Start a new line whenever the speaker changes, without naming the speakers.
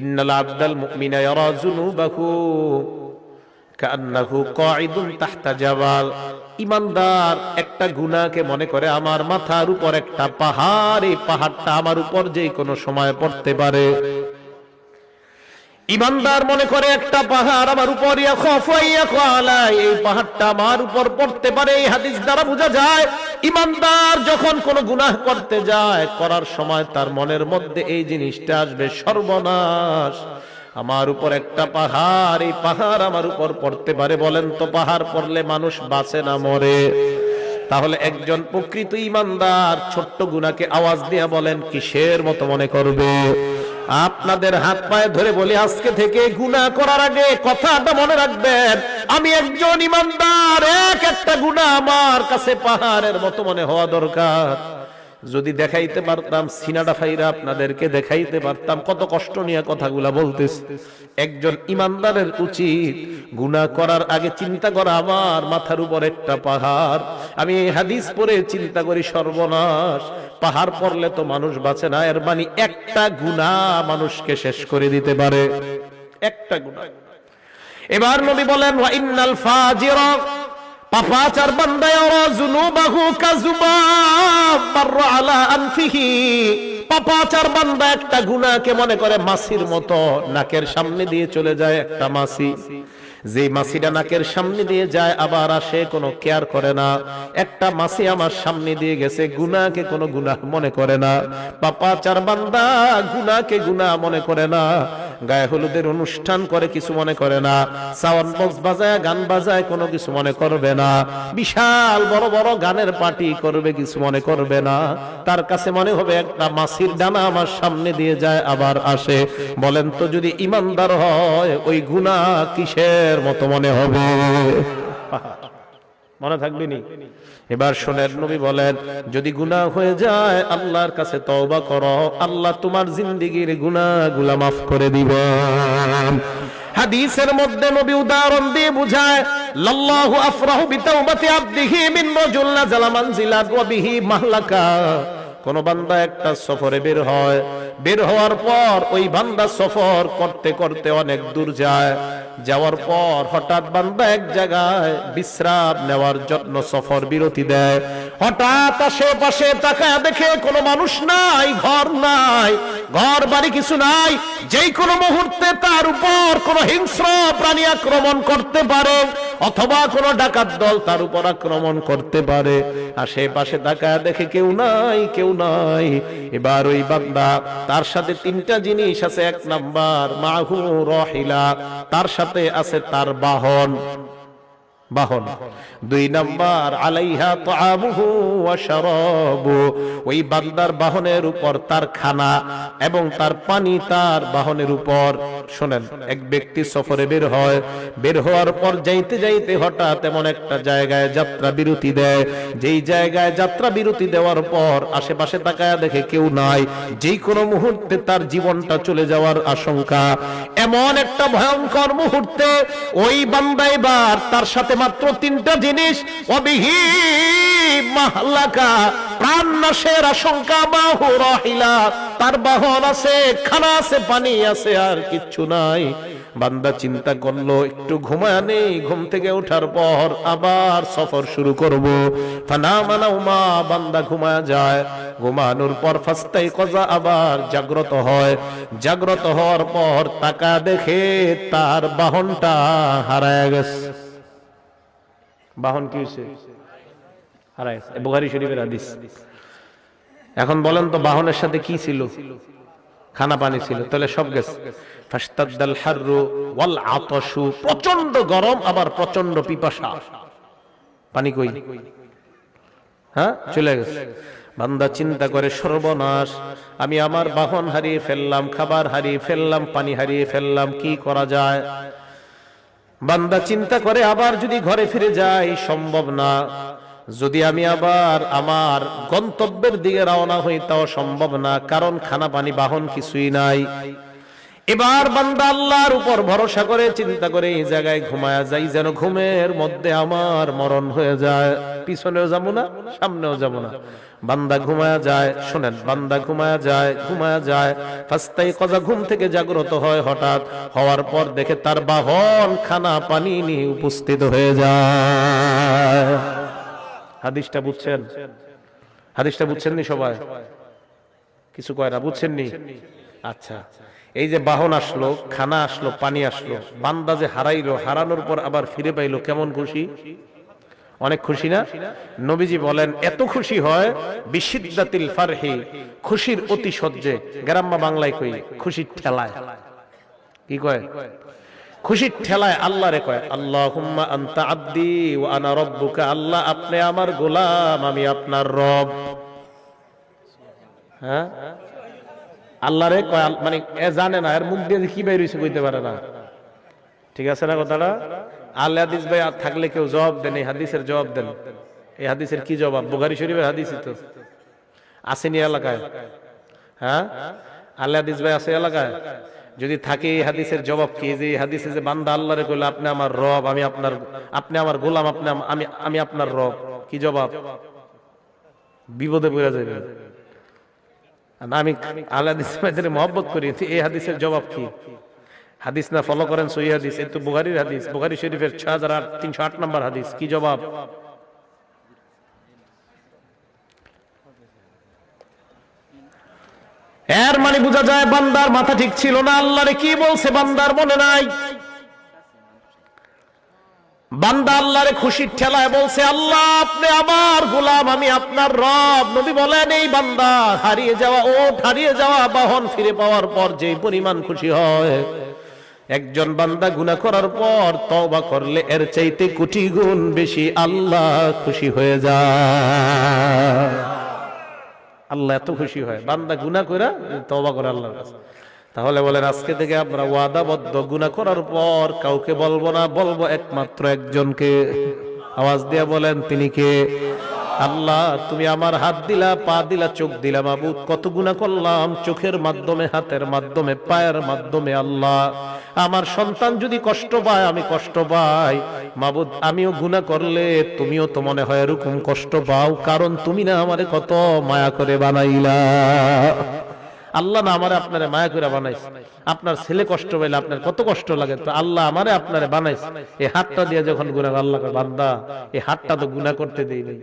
ইন্নাল আব্দাল মুমিনা ইয়ারা যুনুবাহু কান্নাহু কাঈদুন তাহতা জাবাল। ইমানদার একটা গুনাহকে মনে করে, আমার মাথার উপর একটা পাহাড়, এই পাহাড়টা আমার উপর যে কোনো সময় পড়তে পারে। ইমানদার মনে করে একটা পাহাড় আমার উপর এই পাহাড়টা আমার উপর পড়তে পারে, এই হাদিস দ্বারা বোঝা যায়, ইমানদার যখন কোনো গুনাহ করতে যায়, করার সময় তার মনের মধ্যে এই জিনিসটা আসবে, সর্বনাশ। আমার উপর একটা পাহাড়, এই পাহাড় আমার উপর পড়তে পারে বলেন তো, পাহাড় পড়লে মানুষ বাঁচে না, মরে। তাহলে একজন প্রকৃত ইমানদার ছোট্ট গুনাকে আওয়াজ দিয়ে বলেন, কিসের মতো মনে করবে? আপনাদের হাত পায়ে ধরে বলি, আজকে থেকে গুনাহ করার আগে কথাটা মনে রাখবেন, আমি একজন ইমানদার, এক একটা গুনাহ আমার কাছে পাহাড়ের মতো মনে হওয়া দরকার। যদি দেখাইতে পারতাম, সিনাডা ফাইরা আপনাদেরকে দেখাইতে পারতাম, কত কষ্ট নিয়ে কথাগুলা বলতেছি। একজন ইমানদারের উচিত গুনাহ করার আগে চিন্তা করা, আমার মাথার উপর একটা পাহাড়। আমি এই হাদিস পড়ে চিন্তা করি, সর্বনাশ। পাহাড় পড়লে তো মানুষ বাঁচে না, এর মানে একটা গুনাহ মানুষকে শেষ করে দিতে পারে। একটা গুনাহ এবার নবী বলেন ইন্নাল ফাজিরা পাপাচার বান্দা যুনুবাহু কাযুবাব মাররা আলা আনফিহি পাপাচার বান্দা একটা গুনাহকে মনে করে মাছির মতো নাকের সামনে দিয়ে চলে যায় একটা মাছি যে মাছিটা নাকের সামনে দিয়ে যায়, আবার আসে, কোনো কেয়ার করে না। একটা মাছি আমার সামনে দিয়ে গেছে গুনাকে কোনো গুনাহ মনে করে না। পাপাচার বান্দা গুনাকে গুনাহ মনে করে না। গায়ে হলুদের অনুষ্ঠান করে, কিছু মনে করে না। সাউন্ড বক্স বাজায়, গান বাজায়, কোনো কিছু মনে করবে না। বিশাল বড় বড় গানের পার্টি করবে, কিছু মনে করবে না। তার কাছে মনে হবে একটা মাছির ডানা আমার সামনে দিয়ে যায়, আবার আসে। বলেন তো যদি ইমানদার হয়, ওই গুণা কিসের মতো মনে হবে? মনে থাকবে নি এবার শোনেন, নবী বলেন, যদি গুনাহ হয়ে যায়, আল্লাহর কাছে তওবা করো। আল্লাহ তোমার জিন্দিগির গুনাহগুলা মাফ করে দিবেন। হাদিসের মধ্যে নবী উদাহরণ দিয়ে বুঝায়, লাল্লাহু আফরাহু বিতাওবাতি আবদিহি মিন রাজুল নাযালা মানজিলাত ওয়া বিহি মাহলাকা। কোন বান্দা একটা সফরে বের হয়, বের হওয়ার পর ওই বান্দা সফর করতে করতে অনেক দূর যায়। যাওয়ার পর হঠাৎ বান্দা এক জায়গায় বিশ্রাম নেওয়ার জন্য সফর বিরতি দেয়। হঠাৎ আশেপাশে তাকায় দেখে কোনো মানুষ নাই, ঘর নাই, ঘর বাড়ি কিছু নাই। যেই কোনো মুহূর্তে তার উপর কোনো হিংস্র প্রাণী আক্রমণ করতে পারে। অথবা কোনো ডাকাত দল তার উপর আক্রমণ করতে পারে। আর সে পাশে ডাকা দেখে কেউ নাই কেউ নাই। এবার ওই বান্দা, তার সাথে তিনটা জিনিস আছে। এক নাম্বার, মাহু রহিলা, তার সাথে আছে তার বাহন। বাহন। দুই নাম্বার, আলাইহা তাআমুহু ওয়া শারাবু। ওই বান্দার বাহনের উপর তার খানা এবং তার পানি তার বাহনের উপর। শুনেন, এক ব্যক্তি সফরে বের হয়। বের হওয়ার পর যাইতে যাইতে হঠাৎ এমন একটা জায়গায় যাত্রা বিরতি দেয়। যেই জায়গায় যাত্রা বিরতি দেওয়ার পর আশেপাশে তাকায়া দেখে কেউ নাই। যেই কোনো মুহূর্তে তার জীবনটা চলে যাওয়ার আশঙ্কা। এমন একটা ভয়ঙ্কর মুহূর্তে ওই বান্দা এবার তার সাথে মাত্র তিনটা জিনিস। অবিহি প্রাণ নাশের আশঙ্কা, বাহু রহিলা। তার বাহন আছে, খানা আছে, পানি আছে, আর কিচ্ছু নাই। বান্দা চিন্তা করল, একটু ঘুমায় নেই, ঘুম থেকে পর আবার সফর শুরু করব। বান্দা ঘুমায় যায়। ঘুমানোর পর ফাস্তাই কজা আবার জাগ্রত হয়। জাগ্রত হওয়ার পর তাকা দেখে তার বাহনটা হারায় গেছে। বাহন কি হয়েছে হারায় গেছে। শরীফের হাদিস। এখন বলেন তো বাহনের সাথে কি ছিল? খানা পানি ছিল, তাহলে সব গেছে। ফাস্তাদ্দাল হাররু ওয়াল আতশু প্রচণ্ড গরম, আবার প্রচণ্ড পিপাসা। পানি কই? হ্যাঁ? চলে গেছে। বান্দা চিন্তা করে, সর্বনাশ, আমি আমার বাহন হারিয়ে ফেললাম, খাবার হারিয়ে ফেললাম, পানি হারিয়ে ফেললাম, কি করা যায়? বান্দা চিন্তা করে আবার যদি ঘরে ফিরে যাই সম্ভব না। যদি আমি আবার আমার গন্তব্যের দিকে রওনা হই, তাও সম্ভব না, কারণ খানা পানি বাহন কিছুই নাই। এবার বান্দা আল্লাহর উপর ভরসা করে, চিন্তা করে এই জায়গায় ঘুমায়া যাই, যেন ঘুমের মধ্যে আমার মরণ হয়ে যায়। পিছনেও যাব না, সামনেও যাব না। বান্দা ঘুমায়া যায়, শোনেন, বান্দা ঘুমায়া যায় ঘুমায়া যায়। ফাস্তাই কজা ঘুম থেকে জাগ্রত হয় হঠাৎ, হওয়ার পর দেখে তার বাহন খানা পানি নিয়ে উপস্থিত হয়ে যায়। হাদিসটা বুঝছেন? হাদিসটা বুঝছেন নি সবাই? কিছু কয় না বুঝছেন নি আচ্ছা এই যে বাহন আসলো, খানা আসলো, পানি আসলো, বান্দা যে হারাইলো, হারানোর পর আবার ফিরে পাইলো, কেমন খুশি? অনেক খুশি না? নবীজি বলেন, এত খুশি হয় বিশিদ্দাতিল ফারহি, খুশির অতি সহ্যে গ্রাম্য বাংলায় কই, খুশির ঠেলায়। কি কয়? খুশির ঠেলায় আল্লাহ রে কয়, আল্লাহুম্মা আনতা আব্দি ওয়া আনা রব্বুকা, আল্লাহ আপনি আমার গোলাম, আমি আপনার রব। হ্যাঁ? আল্লাহ রে কয় মানে এ জানে না, এর মুখ দিয়ে কি বের হইছে কইতে পারে না। ঠিক আছে না কথাটা? আল্লাহ হাদিস ভাই থাকলে কেউ জবাব দেন, এই হাদিসের জবাব দেন। এই হাদিসের কি জবাব? বুখারী শরীফের হাদিসই তো। আসেনি এলাকায়? হ্যাঁ? আল্লাহ হাদিস ভাই আছে এলাকায়? যদি থাকে এই হাদিসের জবাব কি? যে হাদিসে যে বান্দা আল্লাহরে কইলো, আপনি আমার রব, আমি আপনার, আপনি আমার গোলাম, আপনি আমি আমি আপনার রব। কি জবাব? বিপদে পড়ে যাবে আমি আল্লাহ হাদিস ভাইদের মহব্বত করি এই হাদিসের জবাব কি? হাদিস না ফলো করেন সহি হাদিস? এই তো বুখারীর হাদিস। বুখারী শরীফের ছয় হাজার আট, তিনশো আট নম্বর হাদিস। কি জবাব? এর মানে বোঝা যায়, বান্দার মাথা ঠিক ছিল না। আল্লাহরে কি বলছে বান্দার মনে নাই? বান্দা আল্লাহরে খুশির ঠেলায় বলছে, আল্লাহ, আপনি আমার গোলাম, আমি আপনার রব। নবী বলেন, এই বান্দা হারিয়ে যাওয়া ও হারিয়ে যাওয়া বাহন ফিরে পাওয়ার পর যে পরিমাণ খুশি হয়, একজন বান্দা গুনাহ করার পর তওবা করলে এর চাইতে কোটি গুণ বেশি আল্লাহ খুশি হয়ে যায়। আল্লাহ এত খুশি হয়, বান্দা গুনাহ কইরা তওবা করে আল্লাহর কাছে। তাহলে বলেন, আজকে থেকে আমরা ওয়াদাবদ্ধ গুনাহ করার পর কাউকে বলব না, বলব একমাত্র একজনকে। আওয়াজ দিয়া বলেন, তিনি কে? আল্লাহ, তুমি আমার হাত দিলা, পা দিলা, চোখ দিলা মাবুদ, কত গুনাহ করলাম, চোখের মাধ্যমে, হাতের মাধ্যমে, পায়ের মাধ্যমে আল্লাহ। আমার সন্তান যদি কষ্ট পায়, আমি কষ্ট পাই। মাবুদ, আমিও গুনাহ করলে তুমিও তো মনে হয় এরকম কষ্ট পাও, কারণ তুমি না আমারে কত মায়া করে বানাইলা। আল্লাহ না আমারে আপনারে মায়া করে বানাইছে। আপনার ছেলে কষ্ট পাইলে আপনার কত কষ্ট লাগে, তো আল্লাহ আমারে আপনারে বানাইছে। এই হাতটা দিয়ে যখন গুণা আল্লাহ বান্দা এই হাতটা তো গুণা করতে দেই নাই